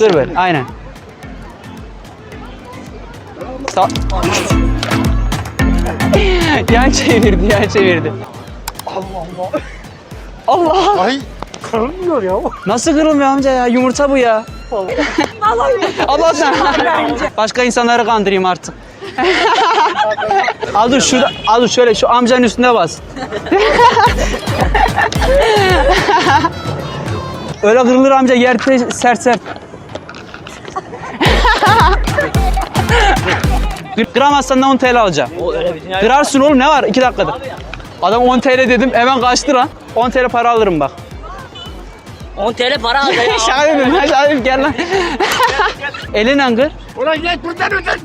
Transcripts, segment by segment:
Dur böyle. Aynen. Sa yan çevirdi, yan çevirdi. Allah Allah. Allah. Ay Kırılmıyor ya. Nasıl kırılmıyor amca ya? Yumurta bu ya. Allah sen. Başka insanları kandırayım artık. al dur şurada, al dur şöyle şu amcanın üstüne bas. Öyle kırılır amca yerde sert sert. Kıramazsan da 10 TL alacağım. Kırarsın oğlum ne var 2 dakikada. Adam 10 TL dedim hemen kaçtı lan. 10 TL para alırım bak. 10 TL para ya. Şaka dedim dedim gel lan. Elinden kır. ulan gel buradan ödün.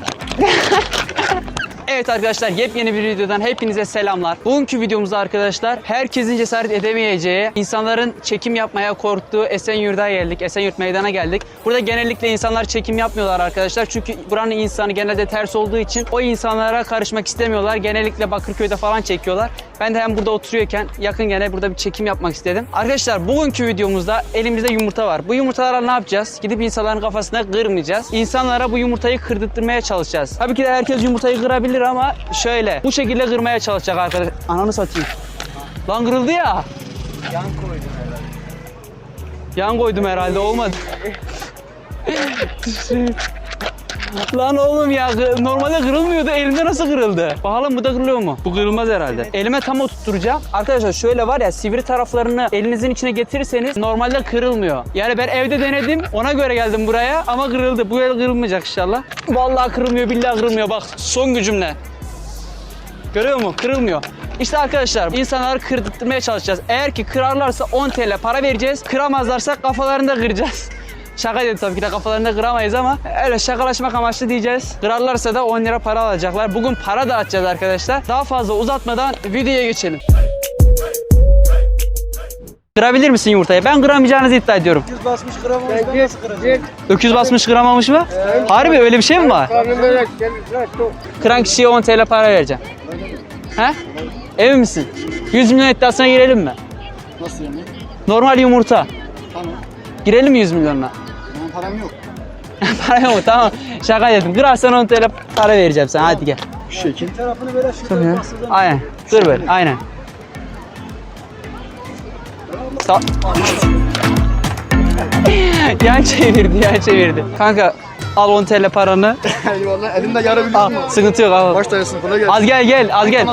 Evet arkadaşlar yepyeni bir videodan hepinize selamlar. Bugünkü videomuzda arkadaşlar herkesin cesaret edemeyeceği, insanların çekim yapmaya korktuğu Esenyurt'a geldik. Esenyurt meydana geldik. Burada genellikle insanlar çekim yapmıyorlar arkadaşlar. Çünkü buranın insanı genelde ters olduğu için o insanlara karışmak istemiyorlar. Genellikle Bakırköy'de falan çekiyorlar. Ben de hem burada oturuyorken yakın gene burada bir çekim yapmak istedim. Arkadaşlar bugünkü videomuzda elimizde yumurta var. Bu yumurtalarla ne yapacağız? Gidip insanların kafasına kırmayacağız. İnsanlara bu yumurtayı kırdırtmaya çalışacağız. Tabii ki de herkes yumurtayı kırabilir ama şöyle bu şekilde kırmaya çalışacak arkadaşlar. Ananı satayım. Lan kırıldı ya. Yan koydum herhalde. Yan koydum herhalde olmadı. Lan oğlum ya normalde kırılmıyordu. Elimde nasıl kırıldı? Bakalım bu da kırılıyor mu? Bu kırılmaz herhalde. Elime tam oturtturacağım. Arkadaşlar şöyle var ya sivri taraflarını elinizin içine getirirseniz normalde kırılmıyor. Yani ben evde denedim. Ona göre geldim buraya ama kırıldı. Bu el kırılmayacak inşallah. Vallahi kırılmıyor, billahi kırılmıyor. Bak son gücümle. Görüyor musun? Kırılmıyor. İşte arkadaşlar insanları kırdırtmaya çalışacağız. Eğer ki kırarlarsa 10 TL para vereceğiz. Kıramazlarsa kafalarını da kıracağız. Şaka dedim tabii ki de kafalarını da kıramayız ama öyle şakalaşmak amaçlı diyeceğiz. Kırarlarsa da 10 lira para alacaklar. Bugün para dağıtacağız arkadaşlar. Daha fazla uzatmadan videoya geçelim. Kırabilir misin yumurtayı? Ben kıramayacağınızı iddia ediyorum. basmış kıramamış ben nasıl kıracağım? Öküz basmış kıramamış mı? Harbi öyle bir şey mi var? Kıran kişiye 10 TL para vereceğim. He? Emin misin? 100 milyon iddiasına girelim mi? Nasıl yani? Normal yumurta. Tamam. Girelim mi 100 milyonla? Param yok. para yok? Tamam. Şaka dedim. Kırarsan 10 TL para vereceğim sana. Hadi gel. Şu şekil. Tarafını böyle şu Tabii ya. tarafa bastırdım. Aynen. Dur böyle. Aynen. Sa yan çevirdi, yan çevirdi. Kanka al 10 TL paranı. Eyvallah. Elimde yarı biliyor Al. Sıkıntı yok al. Baş dayısın. Kolay gelsin. Az gel gel, az gel.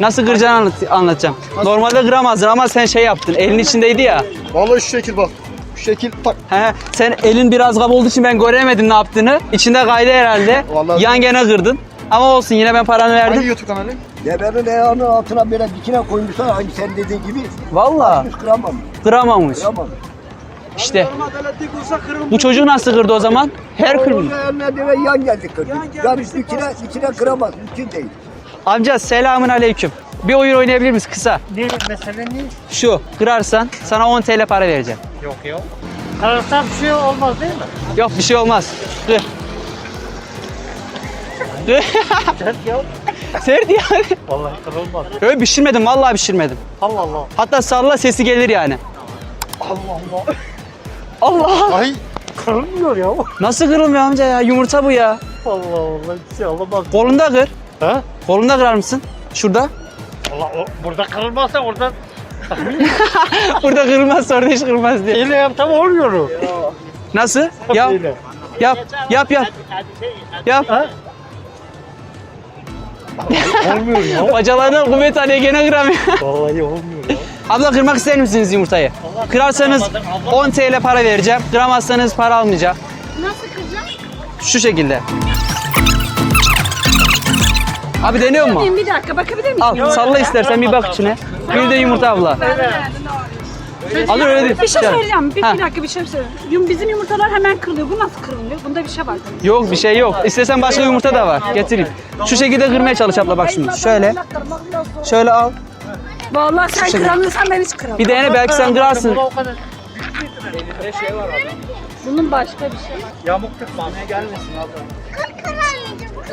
Nasıl kıracağını anlat, anlatacağım. Normalde kıramazdın ama sen şey yaptın. Elin içindeydi ya. Vallahi şu şekil bak. Şu şekil tak. He, sen elin biraz kaba olduğu için ben göremedim ne yaptığını. İçinde kaydı herhalde. Vallahi- Yan gene kırdın. Ama olsun yine ben paranı Hangi verdim. YouTube kanalı? Devenin ayağının altına böyle dikine koymuşlar aynı sen dediğin gibi. Vallahi Hiç kıramam. kıramamış. Kıramam. İşte bu çocuğu nasıl kırdı o zaman? Her kırmıyor. Ayağına deve yan geldi kırdı. Yan geldi, Yani işte dikine, kıramaz. Mümkün değil. Amca selamun aleyküm. Bir oyun oynayabilir miyiz kısa? Ne mesele ne? Şu kırarsan sana 10 TL para vereceğim. Yok yok. Kırılsa bir şey olmaz değil mi? Yok bir şey olmaz. Kır. Kır. Sert ya. Sert yani. Vallahi kırılmaz. Öyle pişirmedim vallahi pişirmedim. Allah Allah. Hatta salla sesi gelir yani. Allah Allah. Allah. Ay. Kırılmıyor ya. Nasıl kırılmıyor amca ya? Yumurta bu ya. Allah Allah. Bir şey olamaz. Kolunda kır. Ha? Kolunda kırar mısın? Şurada. Allah o, burada kırılmazsa oradan Burada kırılmaz orada hiç kırılmaz diye. ele yapsam olmuyor. Nasıl? Yap. Yap. Yap yap. Yap. Ha? olmuyor ya. Bacalarına kuvvet alıyor gene kıramıyor. Vallahi olmuyor ya. Abla kırmak ister misiniz yumurtayı? Kırarsanız 10 TL para vereceğim. Kıramazsanız para almayacağım. Nasıl kıracağım? Şu şekilde. Abi deniyor mu? Bir dakika bakabilir miyim? Al salla istersen bir bak içine. Bir de yumurta abla. Al öyle değil. Bir şey söyleyeceğim. Bir, Ha. bir dakika bir şey söyleyeyim. Yum, bizim yumurtalar hemen kırılıyor. Bu nasıl kırılmıyor? Bunda bir şey var. Yok bir şey yok. İstersen başka yumurta da var. Getireyim. Şu şekilde kırmaya çalış abla bak şimdi. Şöyle. Şöyle al. Vallahi sen kıramıyorsan ben hiç kıramam. Bir dene belki sen kırarsın. Bunun başka bir şey.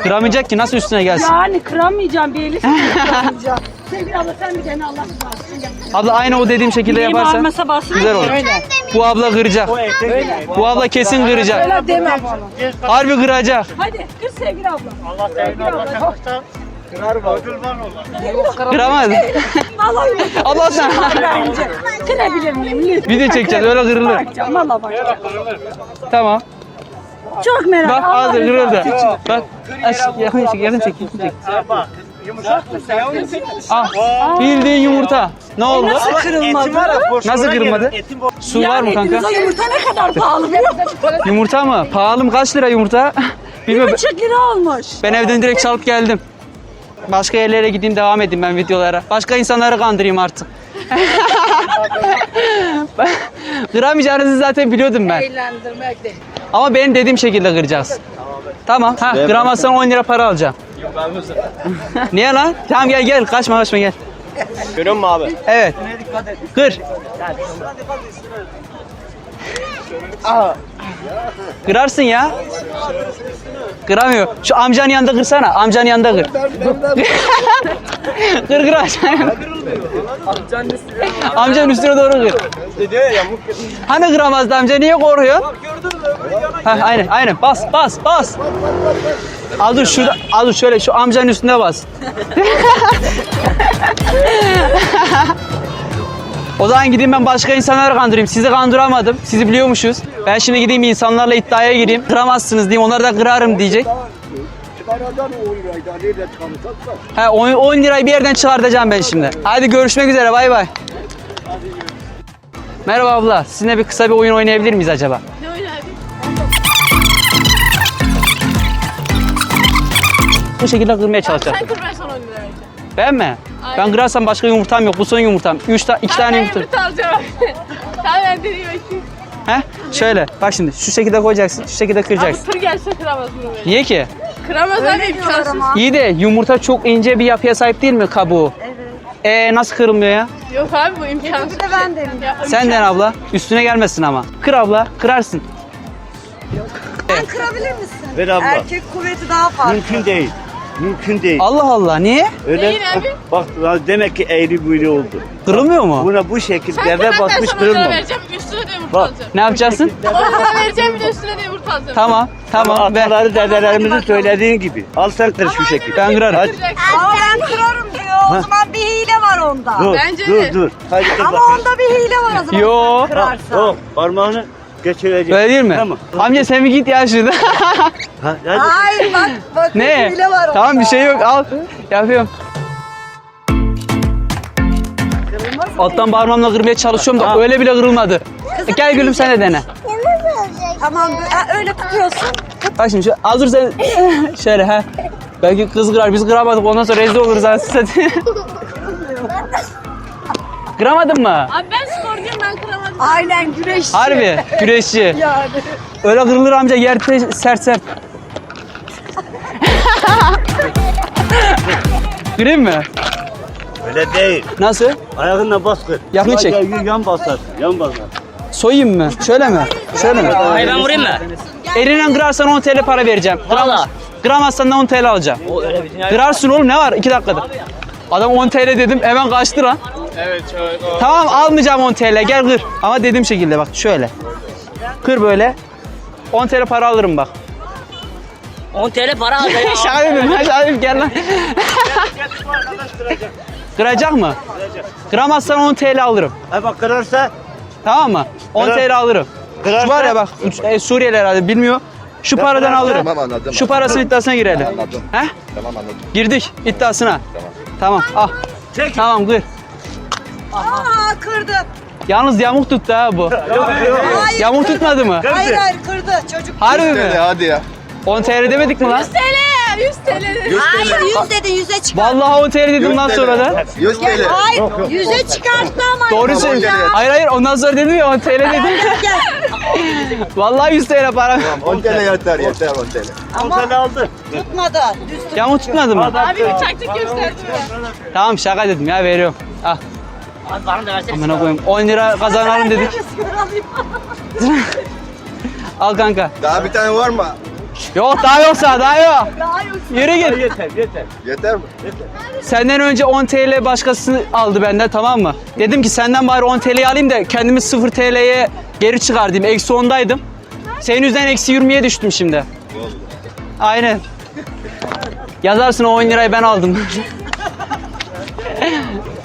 Kıramayacak ki nasıl üstüne gelsin? Yani kıramayacağım bir eli kıramayacağım. Sevgili abla sen bir dene Allah razı olsun. Abla aynı o dediğim şekilde yaparsan ağrımasa güzel olur. Bu abla kıracak. Bu abla kesin kıracak. Öyle deme bana. Harbi kıracak. Hadi kır sevgili abla. Allah sevgini Allah'tan kırar mı? Ödülman olur. Kıramaz. Vallahi. Allah sen. Bence. Kırabilir miyim? Lütfen. Video çekeceğiz öyle kırılır. Bakacağım valla bakacağım. Tamam. Çok merak Bak ağzı kırıldı. Bak. Aç, yakın çek, yakın çek, yakın çek. Bak yumuşak mı? Ah, bildiğin yumurta. Ne oldu? Nasıl kırılmadı? Nasıl kırılmadı? Su var mı kanka? Etinize yumurta ne kadar pahalı biliyor musun? Yumurta mı? Pahalı mı? Kaç lira yumurta? Bilmiyorum. buçuk lira olmuş. Ben evden direkt çalıp geldim. Başka yerlere gideyim devam edeyim ben videolara. Başka insanları kandırayım artık. Kıramayacağınızı zaten biliyordum ben. Eğlendirmek değil. Ama benim dediğim şekilde kıracağız. Tamam. Ha, kıramazsan 10 lira para alacağım. Niye lan? Tamam gel gel. Kaçma kaçma gel. Görüyor musun abi? Evet. Kır. Kırarsın ya. Kıramıyor. Şu amcanın yanında kırsana. Amcanın yanında kır. kır kır amcanın yanında. Amcanın üstüne doğru kır. Hani kıramazdı amca niye koruyor? Ha, aynen aynen bas bas bas. Al dur şurada al dur şöyle şu amcanın üstüne bas. O zaman gideyim ben başka insanları kandırayım. Sizi kandıramadım. Sizi biliyormuşuz. Ben şimdi gideyim insanlarla iddiaya gireyim. Kıramazsınız diyeyim. Onları da kırarım diyecek. Çıkaradan 10 liraydı. Nerede çıkarırsak da. He 10, 10 lirayı bir yerden çıkartacağım ben şimdi. Hadi görüşmek üzere. Bay bay. Merhaba abla. Sizinle bir kısa bir oyun oynayabilir miyiz acaba? Ne öyle abi? Bu şekilde kırmaya çalışacağım. Sen kır ben sana 10 lira vereceğim. Ben mi? Ben kırarsam başka yumurtam yok. Bu son yumurtam. 3 ta iki tane yumurta. yumurta alacağım. Tamam ben deneyim bakayım. He? Şöyle. Bak şimdi şu şekilde koyacaksın. Şu şekilde kıracaksın. Tır gelse kıramaz bunu böyle. Niye ki? Kıramaz abi imkansız. İyi de yumurta çok ince bir yapıya sahip değil mi kabuğu? Evet. Ee nasıl kırılmıyor ya? Yok abi bu imkansız. Bir de ben deneyim. Ya, Sen den abla. Üstüne gelmesin ama. Kır abla. Kırarsın. Kırabilir misin? Ver abla. Erkek kuvveti daha fazla. Mümkün değil. Mümkün değil. Allah Allah. Niye? Öyle Neyin abi? bak demek ki eğri büğrü oldu. Kırılmıyor mu? Buna bu şekilde Sen deve ben basmış sana 10 lira kırılmamış. vereceğim. Üstüne de yumurta Bak. alacağım. Ne yapacaksın? 10 lira vereceğim bir de üstüne de yumurta alacağım. Tamam. Tamam. Ben, Ataları dedelerimizin söylediği gibi. Al sen kır şu şekilde. ben kırarım. Hadi. Ama ben kırarım diyor. O zaman bir hile var onda. Dur, Bence dur, de. dur. Hadi kır Ama bakayım. onda bir hile var o zaman. Yo. sen Kırarsan. Oh, parmağını geçirecek. Öyle değil mi? Tamam. Amca sen bir git ya şurada. Ha, hadi. Hayır bak bak ne? hile var. Tamam bir şey yok. Al. Yapıyorum. Alttan parmağımla kırmaya çalışıyorum da öyle bile kırılmadı. E, Gel gülüm sen de dene. Tamam ha, öyle tutuyorsun. Bak şimdi şu, az dur sen şöyle ha. Belki kız kırar biz kıramadık ondan sonra rezil oluruz anasını satayım. Kıramadın mı? Abi ben sporcuyum ben kıramadım. Aynen güreş. Harbi güreşçi. Yani. Öyle kırılır amca yerde sert sert. Kırayım mı? Öyle değil. Nasıl? Ayağınla bas kır. Yakın çek. Yan basarsın. Yan basarsın. Soyayım mı? Şöyle mi? Şöyle mi? Hayır ben vurayım mı? Elinden kırarsan 10 TL para vereceğim. Valla. Kıramazsan da 10 TL alacağım. O öyle bir dünya. Kırarsın oğlum ne var? 2 dakikada. Adam 10 TL dedim hemen kaçtı lan. Evet Tamam almayacağım 10 TL gel kır. Ama dediğim şekilde bak şöyle. Kır böyle. 10 TL para alırım bak. 10 TL para alacağım ya. Şaka dedim lan şaka gel lan. Kıracak mı? Kıramazsan 10 TL alırım. Ha bak kırarsa Tamam mı? 10 Kırar- TL alırım. Kırarsa- Şu var ya bak e, Suriyeli herhalde bilmiyor. Şu paradan kırarsa- alırım. Tamam, anladım. Şu parasının iddiasına girelim. Anladım. He? Tamam anladım. Girdik iddiasına. Tamam. Al. çek. Tamam kır. Aa kırdı. Yalnız yamuk tuttu ha bu. Hayır. Yamuk tutmadı mı? Hayır hayır kırdı çocuk. Harbi mi? hadi ya. 10 TL demedik mi lan? 100 TL. 100 TL. dedi. Hayır 100 dedin 100'e çıkart. Vallahi 10 TL dedim lan sonra da. 100 TL. Hayır 100'e çıkarttı ama. Doğru Tamam, söylüyorsun. TL. Hayır hayır ondan sonra dedim ya 10 TL dedim. Gel. Vallahi 100 TL para. 10 TL yeter yeter 10 TL. Ama aldı. Tutmadı. Düz tut. Yamuk tutmadı mı? Abi bir taktik gösterdi. Tamam şaka dedim ya veriyorum. Al. Abi bana da versene. Amına koyayım 10 lira kazanalım dedik. Al kanka. Daha bir tane var mı? Yok daha yoksa daha yok. Daha yok. Yürü git. Yeter yeter. Yeter mi? Senden önce 10 TL başkası aldı benden tamam mı? Dedim ki senden bari 10 TL'yi alayım da kendimi 0 TL'ye geri çıkardım. Eksi 10'daydım. Senin yüzünden eksi 20'ye düştüm şimdi. Aynen. Yazarsın o 10 lirayı ben aldım.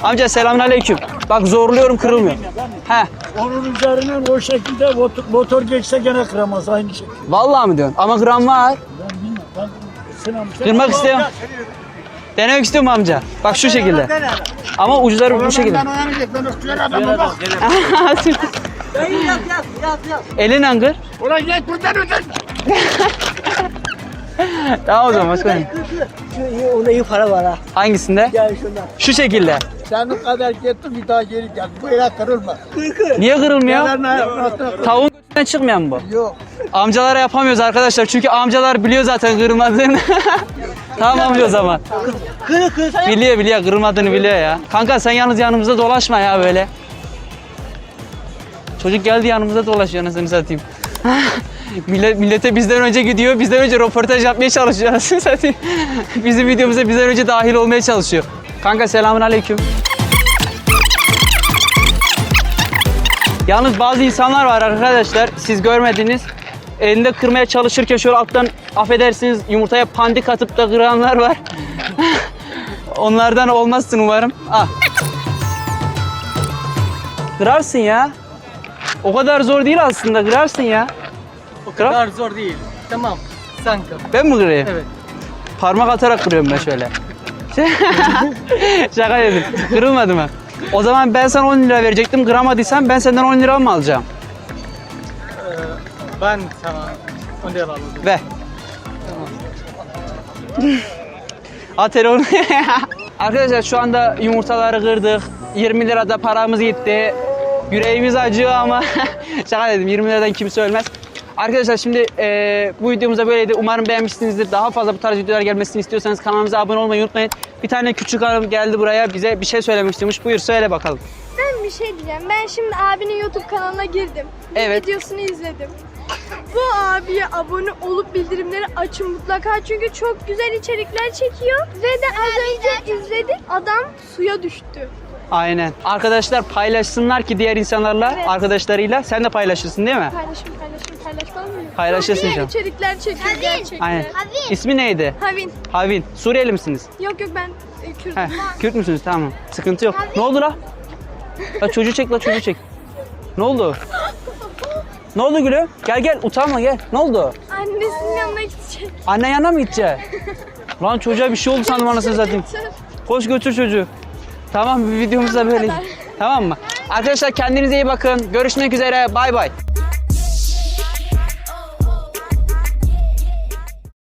Amca selamünaleyküm. Bak zorluyorum kırılmıyor. He. Onun üzerinden o şekilde motor, motor geçse gene kıramaz aynı şey. Vallahi mi diyorsun? Ama gram var. Ben bilmem. Ben Kırmak istiyorum. Denemek istiyorum amca. Bak şu şekilde. Ama uçları bu şekilde. Ben uyanacak. Ben öptüler adamı bak. Elin kır. Ulan git buradan ödün. Tamam o zaman başka ne? Onda iyi para var ha. Hangisinde? Gel şundan. Şu şekilde. Senin kadar gitti bir daha geri gel. Bu ele kırılma. Niye kırılmıyor? Tavuğun götünden çıkmıyor mu bu? Yok. Amcalara yapamıyoruz arkadaşlar çünkü amcalar biliyor zaten kırılmadığını. tamam amca o zaman. Kırı kırı. Biliyor biliyor kırılmadığını biliyor ya. Kanka sen yalnız yanımızda dolaşma ya böyle. Çocuk geldi yanımızda dolaşıyor anasını satayım. Millet, millete bizden önce gidiyor, bizden önce röportaj yapmaya çalışıyor satayım. Bizim videomuza bizden önce dahil olmaya çalışıyor. Kanka selamun aleyküm. Yalnız bazı insanlar var arkadaşlar, siz görmediniz. Elinde kırmaya çalışırken şöyle alttan affedersiniz yumurtaya pandik atıp da kıranlar var. Onlardan olmazsın umarım. Ah. Kırarsın ya. O kadar zor değil aslında kırarsın ya. O kadar zor değil. Tamam. Sen kır. Ben mi kırayım? Evet. Parmak atarak kırıyorum ben şöyle. Şaka dedim. Kırılmadı mı? O zaman ben sana 10 lira verecektim. Kıramadıysan ben senden 10 lira mı alacağım? Ben sana 10 lira alırım. Ver. At telefonu. Arkadaşlar şu anda yumurtaları kırdık. 20 lirada paramız gitti. Yüreğimiz acıyor ama şaka dedim 20 liradan kimse ölmez. Arkadaşlar şimdi eee, bu videomuz da böyleydi. Umarım beğenmişsinizdir. Daha fazla bu tarz videolar gelmesini istiyorsanız kanalımıza abone olmayı unutmayın. Bir tane küçük hanım geldi buraya bize bir şey söylemek istiyormuş. Buyur söyle bakalım. Ben bir şey diyeceğim. Ben şimdi abinin YouTube kanalına girdim. Bir Evet. Videosunu izledim. Bu abiye abone olup bildirimleri açın mutlaka çünkü çok güzel içerikler çekiyor. Ve de az önce izledik adam suya düştü. Aynen. Arkadaşlar paylaşsınlar ki diğer insanlarla, Evet. arkadaşlarıyla sen de paylaşırsın değil mi? Paylaşım paylaşım paylaşmam mı? Paylaşırsın canım. içerikler çekiyor gerçekten. Aynen. İsmi neydi? Havin. Havin. Suriyeli misiniz? Yok yok ben e, Kürdüm. Heh, Kürt müsünüz? Tamam. Sıkıntı yok. Ne oldu la? La çocuğu çek la çocuğu çek. Ne oldu? Ne oldu gülüm? Gel gel utanma gel. Ne oldu? Annesinin yanına gidecek. Anne yanına mı gidecek? Lan çocuğa bir şey oldu sandım anasını satayım. Koş götür çocuğu. Tamam videomuz da böyle. Tamam mı? Arkadaşlar kendinize iyi bakın. Görüşmek üzere. Bay bay.